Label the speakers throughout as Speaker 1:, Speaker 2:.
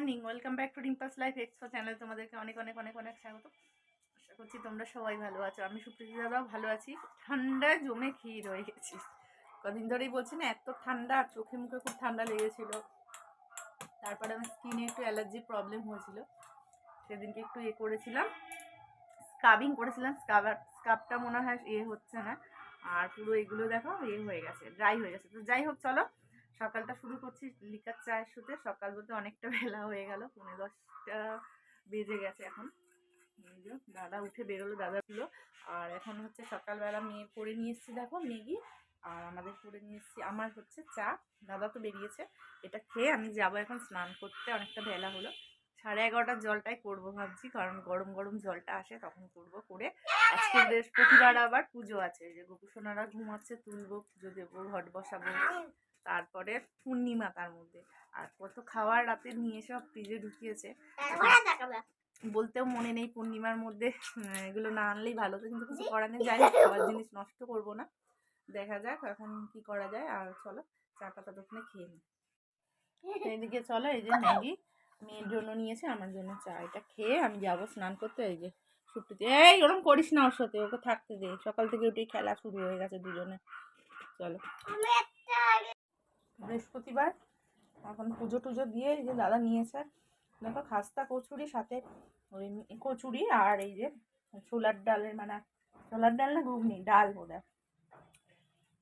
Speaker 1: Morning, welcome back to Rimpa's life expo channel, তোমাদেরকে অনেক অনেক অনেক অনেক স্বাগত। আশা করছি তোমরা সবাই ভালো আছো। আমি সুপ্রীতি দাদাও ভালো আছি। ঠান্ডায় জমে ক্ষীর হয়ে গেছি। কদিন ধরেই বলছি না, এত ঠান্ডা আর চোখে মুখে খুব ঠান্ডা লেগেছিল। তারপরে আমার স্কিনে একটু অ্যালার্জি প্রবলেম হয়েছিল। সেদিনকে একটু ইয়ে করেছিলাম। স্কাবিং করেছিলাম, স্কাবার, স্কাবটা মনে হয় ইয়ে হচ্ছে না। আর পুরো এগুলো দেখো ইয়ে হয়ে গেছে, ড্রাই হয়ে গেছে। তো যাই হোক, চলো। সকালটা শুরু করছি লিকার চায়ের সাথে। সকাল বলতে অনেকটা বেলা হয়ে গেল, পৌনে দশটা বেজে গেছে এখন। দাদা উঠে বেরোলো দাদাগুলো আর এখন হচ্ছে সকালবেলা মেয়ে করে নিয়ে এসেছি দেখো, ম্যাগি। আর আমাদের করে নিয়ে এসেছি, আমার হচ্ছে চা। দাদা তো বেরিয়েছে। এটা খেয়ে আমি যাব এখন স্নান করতে, অনেকটা বেলা হলো। সাড়ে এগারোটার জলটাই করব ভাবছি, কারণ গরম গরম জলটা আসে তখন করব করে। আজকে বৃহস্পতিবার আবার পুজো আছে যে গোপুসোনারা ঘুমাচ্ছে, তুলবো, পুজো দেবো, ঘট বসাবো। তারপরে পূর্ণিমা তার মধ্যে। আর কত খাবার রাতে নিয়ে সব ফ্রিজে ঢুকিয়েছে। বলতেও মনে নেই পূর্ণিমার মধ্যে এগুলো না আনলেই ভালো। তো কিন্তু কিছু করার নেই যাই খাবার জিনিস নষ্ট করব না। দেখা যাক এখন কি করা যায়। আর চলো চা চাটা ততক্ষণে খেয়ে নিই। এদিকে চলো এই যে ম্যাগি। মেয়ের জন্য নিয়েছে আমার জন্য চা। এটা খেয়ে আমি যাব স্নান করতে এই যে ছুটিতে এই ওরকম করিস না ওর সাথে ওকে থাকতে দে। সকাল থেকে উঠেই খেলা শুরু হয়ে গেছে দুজনে। চলো। বৃহস্পতিবার। এখন পুজো টুজো দিয়ে এই যে দাদা নিয়েছে। দেখো খাস্তা কচুরি, সাথে ওই কচুরি আর এই যে ছোলার ডালের মানে ছোলার ডাল না ঘুগনি, ডাল বোধ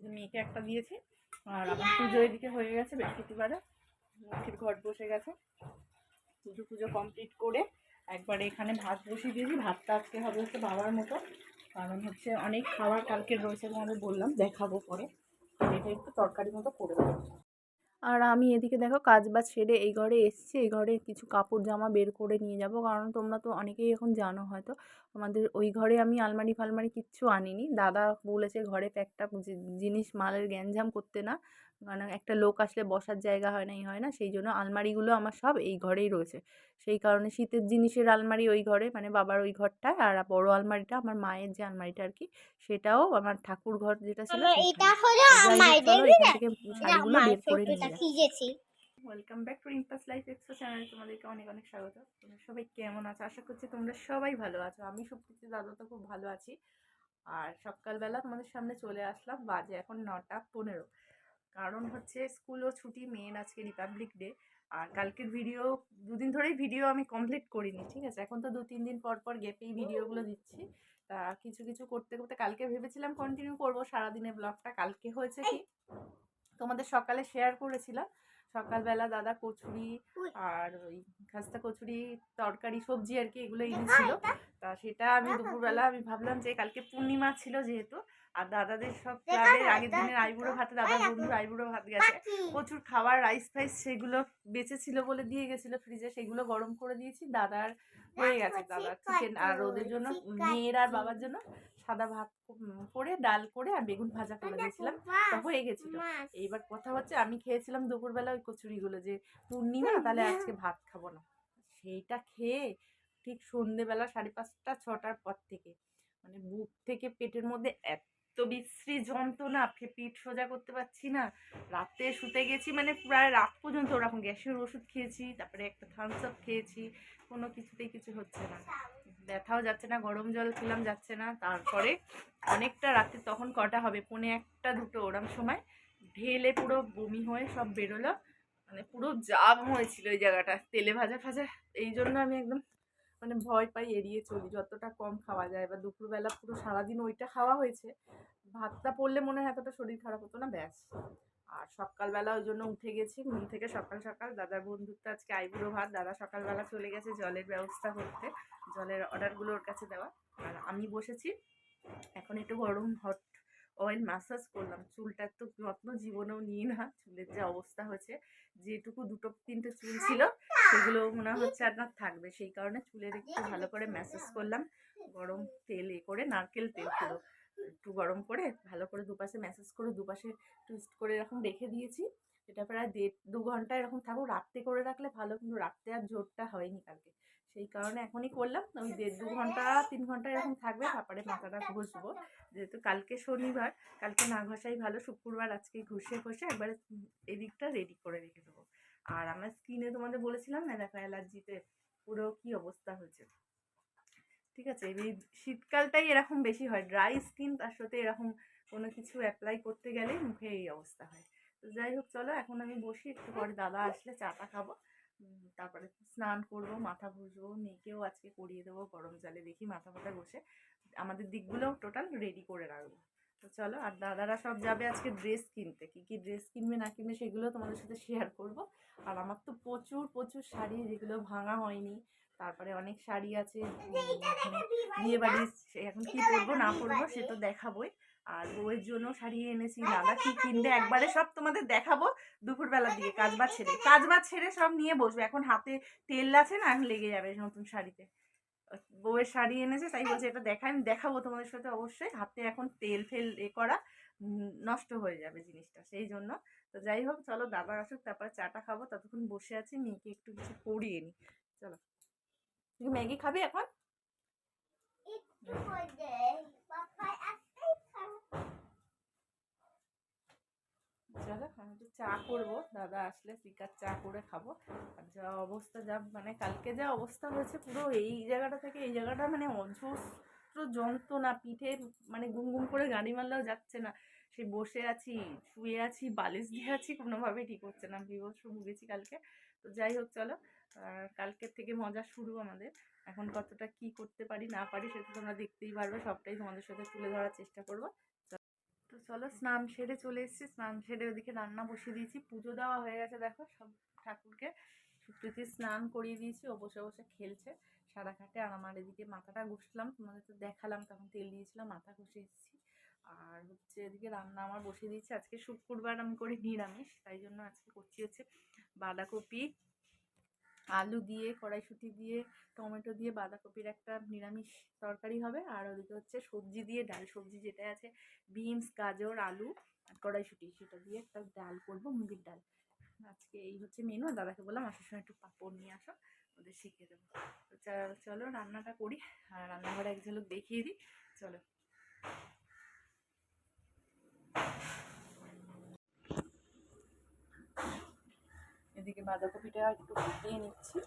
Speaker 1: মেয়েকে একটা দিয়েছি। আর আমার পুজো এদিকে হয়ে গেছে বৃহস্পতিবারে। লক্ষ্মীর ঘট বসে গেছে। পুজো পুজো কমপ্লিট করে একবারে এখানে ভাত বসিয়ে দিয়েছি। ভাতটা আজকে হবে হচ্ছে বাবার মতো। কারণ হচ্ছে অনেক খাবার কালকে রয়েছে তোমাদের বললাম, দেখাবো পরে। এটা একটু তরকারি মতো করে দেবো। আর আমি এদিকে দেখো কাজ বাজ সেরে এই ঘরে এসছি, এই ঘরে কিছু কাপড়, জামা বের করে নিয়ে যাব। কারণ তোমরা তো অনেকেই এখন জানো হয়তো, আমাদের ওই ঘরে আমি আলমারি ফালমারি কিচ্ছু আনিনি। দাদা বলেছে ঘরে প্যাকটা জিনিস, মালের গ্যাঞ্জাম করতে না। কারণ একটা লোক আসলে বসার জায়গা হয় না এই হয় না। সেই জন্য আলমারিগুলো আমার সব এই ঘরেই রয়েছে। সেই কারণে শীতের জিনিসের আলমারি ওই ঘরে মানে বাবার ওই ঘরটায় আর বড় আলমারিটা আমার মায়ের যে আলমারিটা আর কি সেটাও আমার ঠাকুর ঘর যেটা ছিল শাড়িগুলো বের করে নিয়ে ওয়েলকাম ব্যাক টু ইম্পাস লাইফ এক্সপো চ্যানেলে তোমাদেরকে অনেক অনেক স্বাগত। তোমরা সবাই কেমন আছো? আশা করছি তোমরা সবাই ভালো আছো। আমি সুপ্রীতি দাদা তো খুব ভালো আছি। আর সকালবেলা তোমাদের সামনে চলে আসলাম বাজে এখন নটা পনেরো। কারণ হচ্ছে স্কুলও ছুটি মেন আজকে রিপাবলিক ডে আর কালকের ভিডিও দুদিন ধরেই ভিডিও আমি কমপ্লিট করিনি ঠিক আছে? এখন তো দু তিন দিন পর পর গেপেই ভিডিওগুলো দিচ্ছি। তা কিছু কিছু করতে করতে কালকে ভেবেছিলাম কন্টিনিউ করব সারাদিনের ব্লগটা কালকে হয়েছে কি? তোমাদের সকালে শেয়ার করেছিলাম। সকালবেলা দাদা কচুরি আর ওই খাস্তা কচুরি তরকারি সবজি আর কি এগুলো এনেছিল। তা সেটা আমি দুপুরবেলা আমি ভাবলাম যে কালকে পূর্ণিমা ছিল যেহেতু আর দাদাদের সব ক্লাবের আগের দিনের আইবুড়ো ভাতে দাদার বন্ধুর আইবুড়ো ভাত গেছে। প্রচুর খাবার রাইস ফাইস সেগুলো বেঁচে ছিল বলে দিয়ে গেছিল ফ্রিজে সেগুলো গরম করে দিয়েছি দাদার হয়ে গেছে। দাদার চিকেন আর ওদের জন্য মেয়ের আর বাবার জন্য সাদা ভাত করে ডাল করে আর বেগুন ভাজা করে দিয়েছিলাম। হয়ে গেছিল। এইবার কথা হচ্ছে আমি খেয়েছিলাম দুপুরবেলা ওই কচুরিগুলো যে পূর্ণিমা? তাহলে আজকে ভাত খাব না। সেইটা খেয়ে ঠিক সন্ধেবেলা সাড়ে পাঁচটা, ছটার পর থেকে। মানে বুক থেকে পেটের মধ্যে এত বিশ্রী যন্ত্রণা পিঠ সোজা করতে পারছি না। রাতে শুতে গেছি মানে প্রায় রাত পর্যন্ত ওরকম গ্যাসের ওষুধ খেয়েছি, তারপরে একটা থামস আপ খেয়েছি, কোনো কিছুতেই কিছু হচ্ছে না। ব্যথাও যাচ্ছে না, গরম জল খেলাম যাচ্ছে না। তারপরে অনেকটা রাতে তখন কটা হবে? পনে একটা, দুটো ওরম সময় ঢেলে পুরো বমি হয়ে সব বেরোলো। মানে পুরো জাম হয়েছিল ওই জায়গাটা, তেলে ভাজা ভাজা। এই জন্য আমি একদম মানে ভয় পাই এড়িয়ে চলি যতটা কম খাওয়া যায় বা দুপুরবেলা পুরো সারাদিন ওইটা খাওয়া হয়েছে ভাতটা পড়লে মনে হয় এতটা শরীর খারাপ হতো না ব্যাস। আর সকালবেলা ওই জন্য উঠে গেছি ঘুম থেকে সকাল সকাল দাদার বন্ধুত্ব আজকে আইবুড়ো ভাত দাদা সকালবেলা চলে গেছে জলের ব্যবস্থা করতে জলের অর্ডারগুলো ওর কাছে দেওয়া। আর আমি বসেছি এখন একটু গরম হট অয়েল ম্যাসাজ করলাম। চুলটা তো যত্ন জীবনেও নিই না। চুলের যে অবস্থা হয়েছে যেটুকু দুটো তিনটে চুল ছিল সেগুলো মনে হচ্ছে আর না থাকবে। সেই কারণে চুলের একটু ভালো করে ম্যাসাজ করলাম। গরম তেল এ করে নারকেল তেল পুরো একটু গরম করে ভালো করে দুপাশে ম্যাসাজ করে দুপাশে টুইস্ট করে এরকম রেখে দিয়েছি। এটা প্রায় দেড় দু ঘণ্টা এরকম থাকুক। রাত্রে করে রাখলে ভালো কিন্তু রাত্রে আর জোরটা হয়নি কালকে। সেই কারণে এখনই করলাম। ওই দেড় দু ঘণ্টা, তিন ঘণ্টা এরকম থাকবে, তারপরে মাথাটা ঘষবো। যেহেতু কালকে শনিবার, কালকে না ঘষাই ভালো, শুক্রবার আজকে ঘষে ঘষে একবারে এদিকটা রেডি করে রেখে দেবো। আর আমার স্কিনে তোমাদের বলেছিলাম না, দেখো অ্যালার্জিতে পুরো কি অবস্থা হয়েছে। ঠিক আছে, এই শীতকালটাই এরকম বেশি হয়। ড্রাই স্কিন তার সাথে এরকম কোনো কিছু অ্যাপ্লাই করতে গেলে মুখে এই অবস্থা হয়। যাই হোক, চলো এখন আমি বসি, একটু পরে দাদা আসলে চাটা খাব। তারপরে স্নান করব মাথা ঘষবো মেয়েকেও আজকে করিয়ে দেবো গরম জলে দেখি মাথা ফাথা ঘষে। আমাদের দিকগুলোও টোটাল রেডি করে রাখব। তো চলো আর দাদারা সব যাবে আজকে ড্রেস কিনতে। কী কী ড্রেস কিনবে না কিনবে সেগুলো তোমাদের সাথে শেয়ার করব। আর আমার তো প্রচুর প্রচুর শাড়ি যেগুলো ভাঙা হয়নি। তারপরে অনেক শাড়ি আছে বিয়ে বাড়ি এখন কি পরবো না পরবো সে তো দেখাবোই। আর বউয়ের জন্য শাড়ি এনেছি। দাদা কি কিনবে? একবারে সব তোমাদের দেখাবো দুপুরবেলার দিকে। কাজ বাজ ছেড়ে কাজ বাজ ছেড়ে সব নিয়ে বসবে। এখন হাতে তেল আছে না, এখন লেগে যাবে নতুন শাড়িতে। বউয়ের শাড়ি এনেছে, তাই বলছে এটা দেখাই, আমি দেখাবো তোমাদের সাথে অবশ্যই। হাতে এখন তেল ফেল এ করা নষ্ট হয়ে যাবে জিনিসটা, সেই জন্য। তো যাই হোক, চলো দাদা আসুক, তারপরে চাটা খাব। ততক্ষণ বসে আছি, মেয়েকে একটু কিছু করিয়ে নিই। চলো। তুই ম্যাগি খাবি এখন
Speaker 2: একটু করে বাবা আসতেই খাব
Speaker 1: চলো আমি একটু চা করব। দাদা আসলে চিকার চা করে খাব। আর যা অবস্থা, যা মানে কালকে যা অবস্থা হয়েছে, পুরো এই জায়গাটা থেকে এই জায়গাটা মানে অজস্র যন্ত্রণা, পিঠে মানে গুম গুম করে গাড়ি মারলেও যাচ্ছে না। সে বসে আছি, শুয়ে আছি, বালিশ দিয়ে আছি, কোনোভাবেই ঠিক হচ্ছে না। বিভৎস ভুগেছি কালকে। তো যাই হোক, চলো। কালকের থেকে মজা শুরু আমাদের। এখন কতটা কি করতে পারি, না পারি, সেটা তোমরা দেখতেই পারবে। সবটাই তোমাদের সাথে তুলে ধরার চেষ্টা করব। তো চলো স্নান সেরে চলে এসেছি, স্নান সেরে ওদিকে রান্না বসিয়ে দিয়েছি, পুজো দেওয়া হয়ে গেছে দেখো, সব ঠাকুরকে সুপ্রীতি স্নান করিয়ে দিয়েছি, ও বসে বসে খেলছে, সারা ঘাটে আর আমার এদিকে মাথাটা ঘষলাম, তোমাদের তো দেখালাম, তখন তেল দিয়েছিলাম, মাথা ঘষে এসেছি। আর হচ্ছে এদিকে রান্না আমার বসিয়ে দিয়েছি, আজকে শুক্রবার আমি করি নিরামিষ, তাই জন্য আজকে করছি হচ্ছে বাঁধাকপি আলু দিয়ে, কড়াইশুঁটি দিয়ে, টমেটো দিয়ে, বাঁধাকপির একটা নিরামিষ তরকারি হবে। আর ওদিকে হচ্ছে সবজি দিয়ে ডাল। সবজি যেটা আছে, বিনস, গাজর, আলু আর কড়াইশুঁটি, সেটা দিয়ে একটা ডাল করব মুগের ডাল। আজকে এই হচ্ছে মেনু আর দাদাকে বললাম, আসার সময় একটু পাঁপড় নিয়ে আসো, ওদের শিখিয়ে দেবো। চলো রান্নাটা করি। আর রান্নাঘরে এক ঝলক দেখিয়ে দিই। চলো। এদিকে বাঁধাকপিটা একটু ফুটিয়ে নিচ্ছি।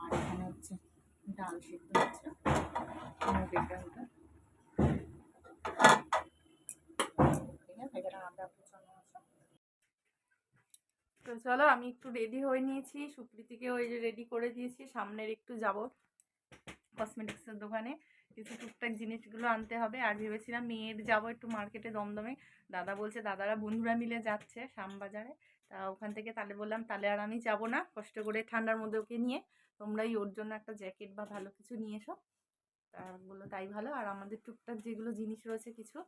Speaker 1: আর এখানে হচ্ছে ডাল সিদ্ধ হচ্ছে তো চলো, আমি একটু রেডি হয়ে নিয়েছি। সুপ্রীতিকে ওই যে রেডি করে দিয়েছি, সামনের একটু যাব কসমেটিক্সের দোকানে। কিছু টুকটাক জিনিসগুলো আনতে হবে। আর ভেবেছিলাম মেয়ের যাব একটু মার্কেটে দমদমে। দাদা বলছে, দাদারা বন্ধুরা মিলে যাচ্ছে, শ্যামবাজারে। তা ওখান থেকে তাহলে বললাম, তাহলে আর আমি যাব না, কষ্ট করে ঠান্ডার মধ্যে ওকে নিয়ে। তোমরাই ওর জন্য একটা জ্যাকেট বা ভালো কিছু নিয়ে এসো। তা বলল, তাই ভালো। আর আমাদের টুকটাক যেগুলো জিনিস রয়েছে কিছু,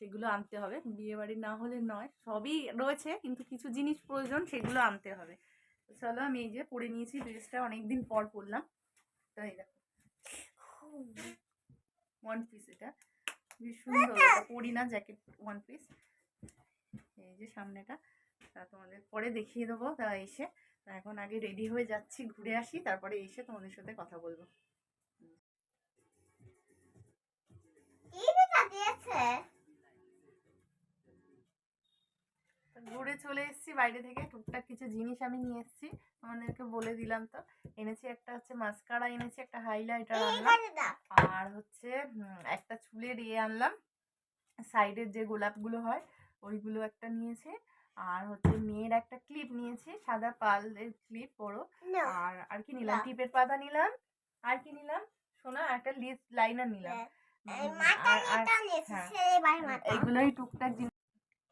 Speaker 1: সেগুলো আনতে হবে। বিয়ে বাড়ি না হলে নয়, সবই রয়েছে, কিন্তু কিছু জিনিস প্রয়োজন, সেগুলো আনতে হবে। চলো, আমি এই যে পরে নিয়েছি ড্রেসটা অনেক দিন পর পরলাম। তাই দেখো। ওয়ান পিস এটা। বেশ সুন্দর। পরি না, জ্যাকেট ওয়ান পিস এই যে সামনেটা। তা তোমাদের পরে দেখিয়ে দেবো। তা এসে তা এখন আগে রেডি হয়ে যাচ্ছি ঘুরে আসি তারপরে এসে তোমাদের সাথে কথা বলব। ঘুরে চলে এসেছি বাইরে থেকে টুকটাক কিছু জিনিস আমি নিয়ে এসেছি। তোমাদেরকে বলে দিলাম তো। এনেছি একটা হচ্ছে মাস্কারা এনেছি একটা হাইলাইটার আনলাম। আর হচ্ছে একটা চুলের ইয়ে আনলাম। সাইডের যে গোলাপগুলো হয় ওইগুলো একটা নিয়েছি। আর হচ্ছে মেয়ের একটা ক্লিপ নিয়েছি সাদা পালের ক্লিপ
Speaker 2: না।
Speaker 1: আর আর কি নিলাম? টিপের পাতা নিলাম। আর কি নিলাম? শোনা একটা লিপ লাইনার নিলাম। হ্যাঁ।
Speaker 2: মাথা
Speaker 1: এইগুলোই টুকটাক জিনিস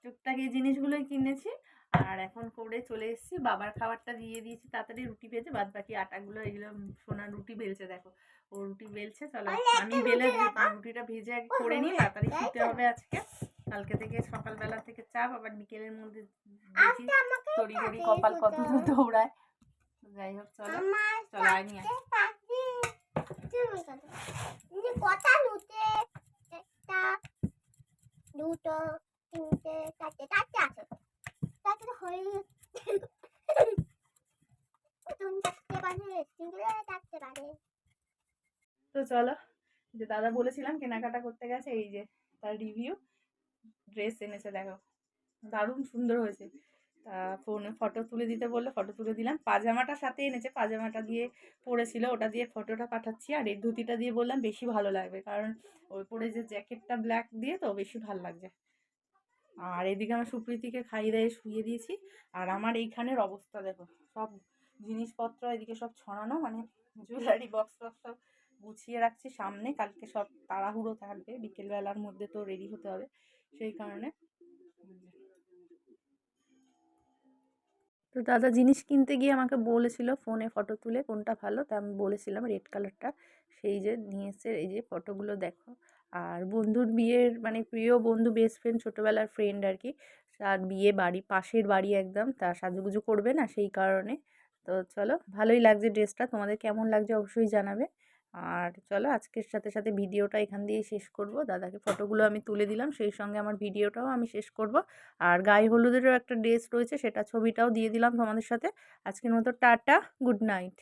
Speaker 1: টুকটাক এই জিনিসগুলোই কিনেছি। আর এখন করে চলে এসেছি বাবার খাবারটা দিয়ে দিয়েছি তাড়াতাড়ি রুটি ভেজে বাদ বাকি আটাগুলো এগুলো সোনা রুটি বেলছে দেখো। ও রুটি বেলছে চলো আমি বেলে রুটিটা ভেজে করে নিই তাড়াতাড়ি খেতে হবে আজকে। কালকে থেকে সকালবেলা থেকে চাপ আবার বিকেলের মধ্যে তড়ি ঘড়ি কপাল কত দূর দৌড়ায় যাই হোক চলো চলো আয় নিয়ে
Speaker 2: লুটে দুটো তিনটে চারটে চারটে আছে। চারটে হয়ে চারটে তিনটে চারটে
Speaker 1: তো চলো যে দাদা বলেছিলাম কেনাকাটা করতে গেছে এই যে তার রিভিউ ড্রেস এনেছে, দেখো। দারুণ সুন্দর হয়েছে। তা ফোনে ফটো তুলে দিতে বললে ফটো তুলে দিলাম। পাজামাটা সাথে এনেছে, পাজামাটা দিয়ে পরেছিল, ওটা দিয়ে ফটোটা পাঠাচ্ছি। আর এই ধুতিটা দিয়ে বললাম বেশি ভালো লাগবে, কারণ ওই পরে যে জ্যাকেটটা ব্ল্যাক দিয়ে তো বেশি ভালো লাগছে। আর এদিকে আমার সুপ্রীতিকে খাইয়ে দাইয়ে শুয়ে দিয়েছি। আর আমার এইখানের অবস্থা দেখো, সব জিনিসপত্র এদিকে সব ছড়ানো মানে জুয়েলারি বক্স টক্স সব গুছিয়ে রাখছি সামনে। কালকে সব তাড়াহুড়ো থাকবে। বিকেলবেলার মধ্যে তো রেডি হতে হবে সেই কারণে। তো দাদা জিনিস কিনতে গিয়ে আমাকে বলেছিল ফোনে ফটো তুলে কোনটা ভালো, তা আমি বলেছিলাম রেড কালারটা সেই যে নিয়ে এই যে ফটোগুলো দেখো। আর বন্ধুর বিয়ের মানে প্রিয় বন্ধু বেস্ট ফ্রেন্ড ছোটোবেলার ফ্রেন্ড আর কি, তার বিয়ে বাড়ি, পাশের বাড়ি একদম তার সাজুগুজু করবে না সেই কারণে। তো চলো, ভালোই লাগছে ড্রেসটা তোমাদের কেমন লাগছে অবশ্যই জানাবে। আর চলো আজকের সাথে সাথে ভিডিওটা এখান দিয়েই শেষ করব। দাদাকে ফটোগুলো আমি তুলে দিলাম, সেই সঙ্গে আমার ভিডিওটাও আমি শেষ করব। আর গায়ে হলুদেরও একটা ড্রেস রয়েছে, সেটা ছবিটাও দিয়ে দিলাম তোমাদের সাথে। আজকের মতো টাটা গুড নাইট